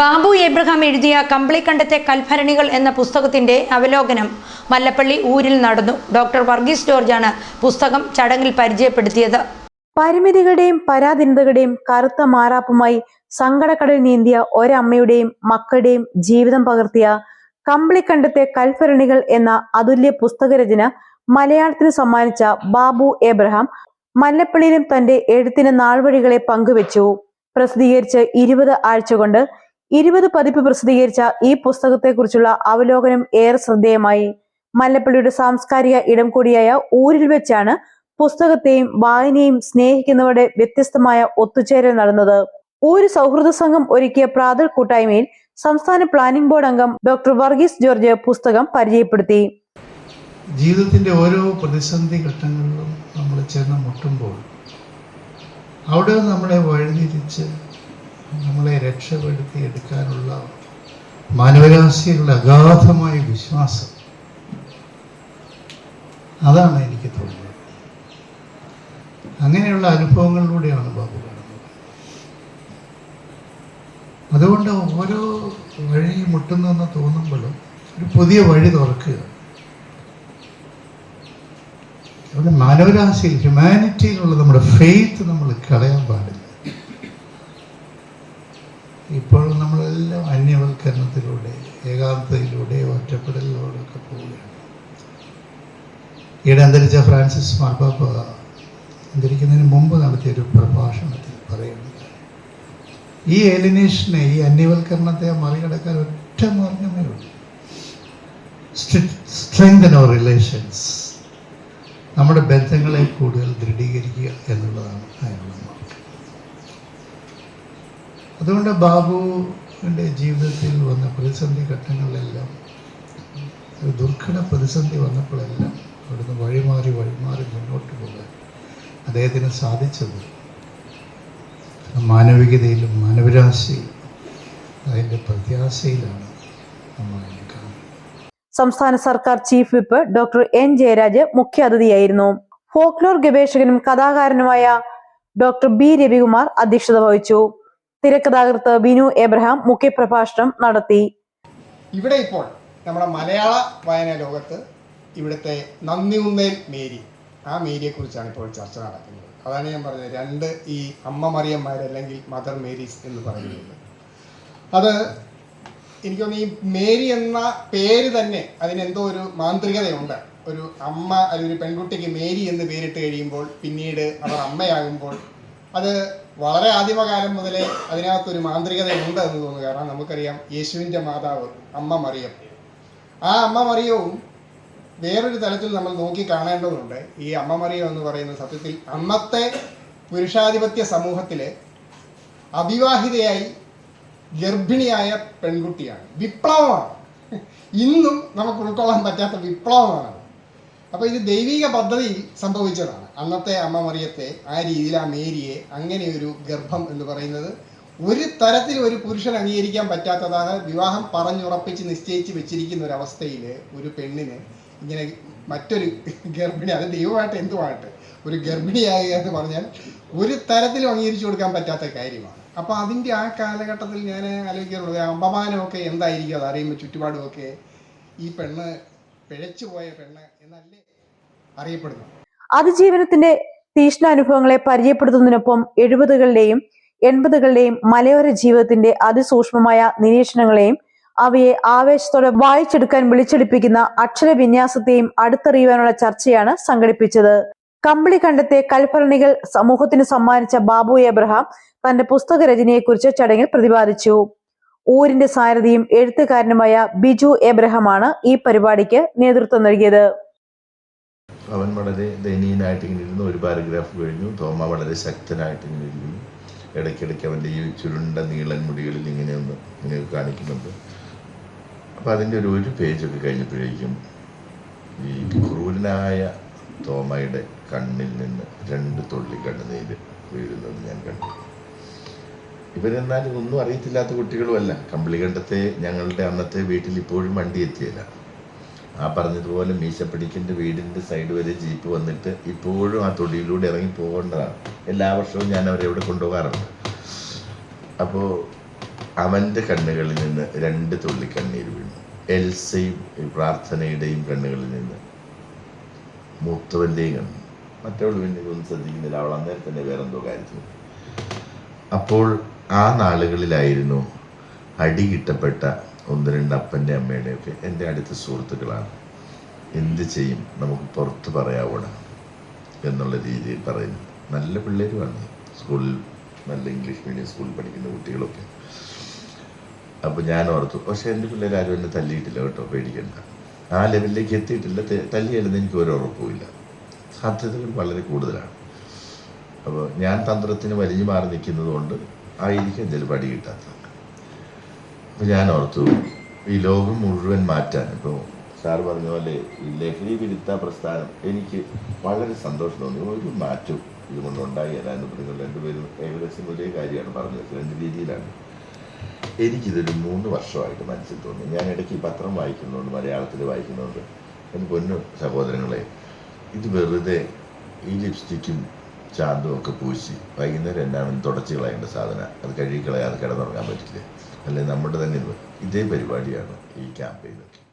Babu Abraham എഴുതിയ കമ്പിളിക്കണ്ടത്തെ കൽഭരണികൾ എന്ന പുസ്തകത്തിന്റെ അവലോകനം മല്ലപ്പള്ളി ഊരിൽ നടന്നു. ഡോക്ടർ വർഗീസ് ജോർജാണ് പുസ്തകം ചടങ്ങിൽ പരിചയപ്പെടുത്തിയത്. പരിമിതികളുടെയും പരാധീനതകളുടെയും കറുത്ത മാറാപ്പുമായി സങ്കടക്കടൽ നീന്തിയ ഒരമ്മയുടെയും മക്കളുടെയും ജീവിതം പകർത്തിയ കമ്പിളിക്കണ്ടത്തെ കൽഭരണികൾ എന്ന അതുല്യ പുസ്തകരചന മലയാളത്തിന് സമ്മാനിച്ച ബാബു എബ്രഹാം മല്ലപ്പള്ളിയിലും തന്റെ എഴുത്തിന് നാൾവഴികളെ പങ്കുവച്ചു. പ്രസിദ്ധീകരിച്ച് ഇരുപത് ആഴ്ച കൊണ്ട് ഇരുപത് പതിപ്പ് പ്രസിദ്ധീകരിച്ച ഈ പുസ്തകത്തെക്കുറിച്ചുള്ള അവലോകനം ഏറെ ശ്രദ്ധേയമായി. മല്ലപ്പള്ളിയുടെ സാംസ്കാരിക ഇടം കൂടിയായ ഊരിൽ വെച്ചാണ് പുസ്തകത്തെയും വായനയും സ്നേഹിക്കുന്നവരുടെ വ്യത്യസ്തമായ ഒത്തുചേരൽ നടന്നത്. ഊര് സൗഹൃദ സംഘം ഒരുക്കിയ പ്രാതൽ കൂട്ടായ്മയിൽ സംസ്ഥാന പ്ലാനിംഗ് ബോർഡ് അംഗം ഡോക്ടർ വർഗീസ് ജോർജ് പുസ്തകം പരിചയപ്പെടുത്തി. ജീവിതത്തിന്റെ ഓരോ പ്രതിസന്ധി ഘട്ടങ്ങളിലും നമ്മൾ ചെന്ന് മുട്ടുമ്പോൾ അവിടെ നമ്മളെ വഴിതിരിച്ച് നമ്മളെ രക്ഷപ്പെടുത്തി എടുക്കാനുള്ള മാനവരാശിയുടെ അഗാധമായ വിശ്വാസം. അതാണ് എനിക്ക് തോന്നുന്നത്. അങ്ങനെയുള്ള അനുഭവങ്ങളിലൂടെയാണ് ബാബു കാണുന്നത്. അതുകൊണ്ട് ഓരോ വഴി മുട്ടുന്നെന്ന് തോന്നുമ്പോഴും ഒരു പുതിയ വഴി തുറക്കുക. അവിടെ മാനവരാശിയിൽ ഹ്യൂമാനിറ്റിയിലുള്ള നമ്മുടെ ഫെയ്ത്ത് നമ്മൾ കളയാൻ പാടില്ല. ഇപ്പോഴും നമ്മളെല്ലാം അന്യവൽക്കരണത്തിലൂടെ ഏകാന്തതയിലൂടെ ഒറ്റപ്പെടലിലൂടെ ഒക്കെ പോവുകയാണ്. ഈയിടെ അന്തരിച്ച ഫ്രാൻസിസ് മാർപ്പാപ്പ അന്തരിക്കുന്നതിന് മുമ്പ് നടത്തിയ ഒരു പ്രഭാഷണത്തിൽ പറയുന്നത് ഈ എലിനേഷനെ ഈ അന്യവൽക്കരണത്തെ മറികടക്കാൻ ഒറ്റ മാർഗമേ ഉള്ളൂ. സ്ട്രെങ്തൻ അവർ റിലേഷൻസ് നമ്മുടെ ബന്ധങ്ങളെ കൂടുതൽ ദൃഢീകരിക്കുക എന്നുള്ളതാണ് അതിനുള്ള മാർഗം. അതുകൊണ്ട് ബാബുവിന്റെ ജീവിതത്തിൽ വന്ന പ്രതിസന്ധി ഘട്ടങ്ങളിലെല്ലാം ഒരു ദുർഘട പ്രതിസന്ധി വന്നപ്പോഴെല്ലാം അവിടുന്ന് വഴിമാറി വഴിമാറി മുന്നോട്ട് പോകാൻ അദ്ദേഹത്തിന് സാധിച്ചത്. മാനവികതയിലും മാനവരാശിയിലും അതിന്റെ പ്രത്യാശയിലാണ് നമ്മൾ കാണുന്നത്. സംസ്ഥാന സർക്കാർ chief whip doctor N Jayaraj മുഖ്യ അതിഥിയായിരുന്നു ഫോക്ലോർ ഗവേഷകനും കഥാകാരനുമായ ഡോക്ടർ ബി രവികുമാർ അധ്യക്ഷത വഹിച്ചു. തിരക്കഥാകൃത്ത് ബിനു എബ്രഹാം മുഖ്യപ്രഭാഷണം നടത്തി. ഇവിടെ ഇപ്പോൾ നമ്മുടെ മലയാള വായനാ ലോകത്ത് ഇവിടുത്തെ നന്ദി ഉന്നേൽ മേരി. ആ മേരിയെ കുറിച്ചാണ് ഇപ്പോൾ ചർച്ച നടക്കുന്നത്. അതാണ് ഞാൻ പറഞ്ഞത്. രണ്ട് ഈ അമ്മ മറിയന്മാർ അല്ലെങ്കിൽ മദർ മേരീസ് എന്ന് പറയുന്നത്. അത് എനിക്ക് തോന്നുന്നു ഈ മേരി എന്ന പേര് തന്നെ അതിനെന്തോ ഒരു മാന്ത്രികതയുണ്ട്. ഒരു അമ്മ അല്ലെങ്കിൽ ഒരു പെൺകുട്ടിക്ക് മേരി എന്ന് പേരിട്ട് കഴിയുമ്പോൾ പിന്നീട് അവർ അമ്മയാകുമ്പോൾ അത് വളരെ ആദിമകാലം മുതലേ അതിനകത്തൊരു മാന്ത്രികതയുണ്ട് എന്ന് തോന്നുന്നു. കാരണം നമുക്കറിയാം യേശുവിന്റെ മാതാവ് അമ്മ മറിയം. ആ അമ്മ മറിയവും വേറൊരു തലത്തിൽ നമ്മൾ നോക്കി കാണേണ്ടതുണ്ട്. ഈ അമ്മ മറിയം എന്ന് പറയുന്ന സത്യത്തിൽ അന്നത്തെ പുരുഷാധിപത്യ സമൂഹത്തിലെ അവിവാഹിതയായി ഗർഭിണിയായ പെൺകുട്ടിയാണ്. വിപ്ലവമാണ്. ഇന്നും നമുക്ക് ഉൾക്കൊള്ളാൻ പറ്റാത്ത വിപ്ലവമാണ്. അപ്പോൾ ഇത് ദൈവിക പദ്ധതി സംഭവിച്ചതാണ്. അന്നത്തെ അമ്മ മറിയത്തെ ആ രീതിയിൽ ആ മേരിയെ അങ്ങനെ ഒരു ഗർഭം എന്ന് പറയുന്നത് ഒരു തരത്തിൽ ഒരു പുരുഷൻ അംഗീകരിക്കാൻ പറ്റാത്തതാണ്. വിവാഹം പറഞ്ഞുറപ്പിച്ച് നിശ്ചയിച്ച് വെച്ചിരിക്കുന്ന ഒരു അവസ്ഥയിൽ ഒരു പെണ്ണിന് ഇങ്ങനെ മറ്റൊരു ഗർഭിണി അത് ദൈവമായിട്ട് എന്തുമായിട്ട് ഒരു ഗർഭിണിയാകുക എന്ന് പറഞ്ഞാൽ ഒരു തരത്തിലും അംഗീകരിച്ചു കൊടുക്കാൻ പറ്റാത്ത കാര്യമാണ്. അപ്പോൾ അതിന്റെ ആ കാലഘട്ടത്തിൽ ഞാൻ ആലോചിക്കാറുള്ളത് അപമാനമൊക്കെ എന്തായിരിക്കും? അത് അറിയുമ്പോൾ ചുറ്റുപാടുമൊക്കെ ഈ പെണ്ണ് പിഴച്ചു പോയ പെണ്ണ് എന്നല്ലേ അറിയപ്പെടുന്നു. അതിജീവനത്തിന്റെ തീഷ്ണാനുഭവങ്ങളെ പരിചയപ്പെടുത്തുന്നതിനൊപ്പം എഴുപതുകളുടെയും എൺപതുകളുടെയും മലയോര ജീവിതത്തിന്റെ അതിസൂക്ഷ്മമായ നിരീക്ഷണങ്ങളെയും അവയെ ആവേശത്തോടെ വായിച്ചെടുക്കാൻ വിളിച്ചെടുപ്പിക്കുന്ന അക്ഷരവിന്യാസത്തെയും അടുത്തറിയുവാനുള്ള ചർച്ചയാണ് സംഘടിപ്പിച്ചത്. കമ്പിളി കണ്ടത്തെ കൽഭരണികൾ സമൂഹത്തിന് സമ്മാനിച്ച ബാബു എബ്രഹാം തന്റെ പുസ്തക രചനയെക്കുറിച്ച് ചടങ്ങിൽ പ്രതിപാദിച്ചു. ഊരിന്റെ സാരഥിയും എഴുത്തുകാരനുമായ ബിജു എബ്രഹമാണ് ഈ പരിപാടിക്ക് നേതൃത്വം നൽകിയത്. അവൻ വളരെ ദയനീയനായിട്ട് ഇങ്ങനെ ഇരുന്നു. ഒരു പാരഗ്രാഫ് കഴിഞ്ഞു. തോമ വളരെ ശക്തനായിട്ട് ഇങ്ങനെ ഇരിക്കുന്നു ഇടയ്ക്കിടയ്ക്ക് അവന്റെ ഈ ചുരുണ്ട നീളൻ മുടികളിൽ ഇങ്ങനെ ഒന്ന് ഇങ്ങനെ കാണിക്കുന്നുണ്ട്. അപ്പോൾ അതിന്റെ ഒരു ഒരു പേജൊക്കെ കഴിഞ്ഞപ്പോഴേക്കും ഈ ക്രൂരനായ തോമയുടെ കണ്ണിൽ നിന്ന് രണ്ട് തുള്ളി കണ്ണുനീര് വീഴുന്നത് ഞാൻ കണ്ടു. ഇവരെന്നാൽ ഒന്നും അറിയത്തില്ലാത്ത കുട്ടികളുമല്ല. കമ്പിളികണ്ടത്തെ ഞങ്ങളുടെ അന്നത്തെ വീട്ടിൽ ഇപ്പോഴും വണ്ടി എത്തിയില്ല ആ പറഞ്ഞതുപോലെ മീശപ്പിടിക്കിന്റെ വീടിന്റെ സൈഡ് വരെ ജീപ്പ് വന്നിട്ട് ഇപ്പോഴും ആ തൊടിയിലൂടെ ഇറങ്ങി പോകേണ്ടതാണ്. എല്ലാ വർഷവും ഞാൻ അവരെ ഇവിടെ കൊണ്ടുപോകാറുണ്ട്. അപ്പോൾ അവന്റെ കണ്ണുകളിൽ നിന്ന് രണ്ട് തുള്ളി കണ്ണീർ വീണു. എൽസയും പ്രാർത്ഥനയുടെയും കണ്ണുകളിൽ നിന്ന് മൂത്തവന്റെയും കണ്ണു. മറ്റവൾ പിന്നെ ഇതൊന്നും ശ്രദ്ധിക്കുന്നില്ല. അവൾ അന്നേരം തന്നെ വേറെന്തോ കാര്യത്തിൽ അപ്പോൾ ആ നാളുകളിലായിരുന്നു അടി കിട്ടപ്പെട്ട ഒന്ന് രണ്ട് അപ്പന്റെ അമ്മയുടെയൊക്കെ എന്റെ അടുത്ത സുഹൃത്തുക്കളാണ്. എന്ത് ചെയ്യും? നമുക്ക് പുറത്ത് പറയാവണം എന്നുള്ള രീതിയിൽ പറയുന്നു. നല്ല പിള്ളേരുമാണ് സ്കൂളിൽ നല്ല ഇംഗ്ലീഷ് മീഡിയം സ്കൂളിൽ പഠിക്കുന്ന കുട്ടികളൊക്കെ. അപ്പോൾ ഞാൻ ഓർത്തു പക്ഷേ എന്റെ പിള്ളേരാരും എന്നെ തല്ലിയിട്ടില്ല കേട്ടോ പേടിക്കണ്ട. ആ ലെവലിലേക്ക് എത്തിയിട്ടില്ല തല്ലിയല്ലെന്ന് എനിക്ക് ഒരു ഉറപ്പുമില്ല സാധ്യതകൾ വളരെ കൂടുതലാണ്. അപ്പോൾ ഞാൻ തന്ത്രത്തിന് വലിഞ്ഞു മാറി നിൽക്കുന്നത് കൊണ്ട് ആയിരിക്കും ഇതിൽ പടി കിട്ടാത്തത്. അപ്പൊ ഞാൻ ഓർത്തു ഈ ലോകം മുഴുവൻ മാറ്റാൻ ഇപ്പോൾ സാർ പറഞ്ഞ പോലെ ഈ ലഹരി വിരുദ്ധ പ്രസ്ഥാനം എനിക്ക് വളരെ സന്തോഷം തോന്നി. ഒരു മാറ്റവും ഇതുകൊണ്ട് ഉണ്ടായില്ല എന്ന് നിങ്ങൾ രണ്ടുപേരും ഏകദേശം ഒരേ കാര്യമാണ് പറഞ്ഞത് രണ്ട് രീതിയിലാണ്. എനിക്കിതൊരു മൂന്ന് വർഷമായിട്ട് മനസ്സിൽ തോന്നി. ഞാൻ ഇടയ്ക്ക് ഈ പത്രം വായിക്കുന്നുണ്ട് മലയാളത്തിൽ വായിക്കുന്നുണ്ട് എന്റെ പൊന്നു സഹോദരങ്ങളെ ഇത് വെറുതെ ഈ ലിപ്സ്റ്റിക്കും ചാന്തും ഒക്കെ പൂശി. വൈകുന്നേരം എന്നാണ് തുടച്ച് കളയേണ്ട സാധനം. അത് കഴുകി കളയാതെ കിടന്നുറങ്ങാൻ പറ്റില്ല. അല്ലെങ്കിൽ നമ്മുടെ തന്നെ ഇതേ പരിപാടിയാണ് ഈ ക്യാമ്പയിനൊക്കെ.